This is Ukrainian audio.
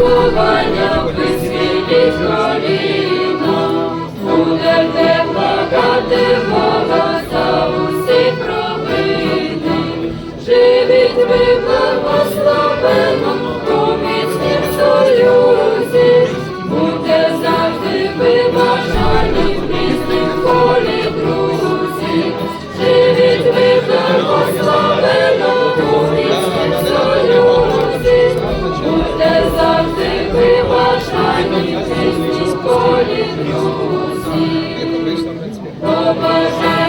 Bhuvanya Bhuvanya Побажаю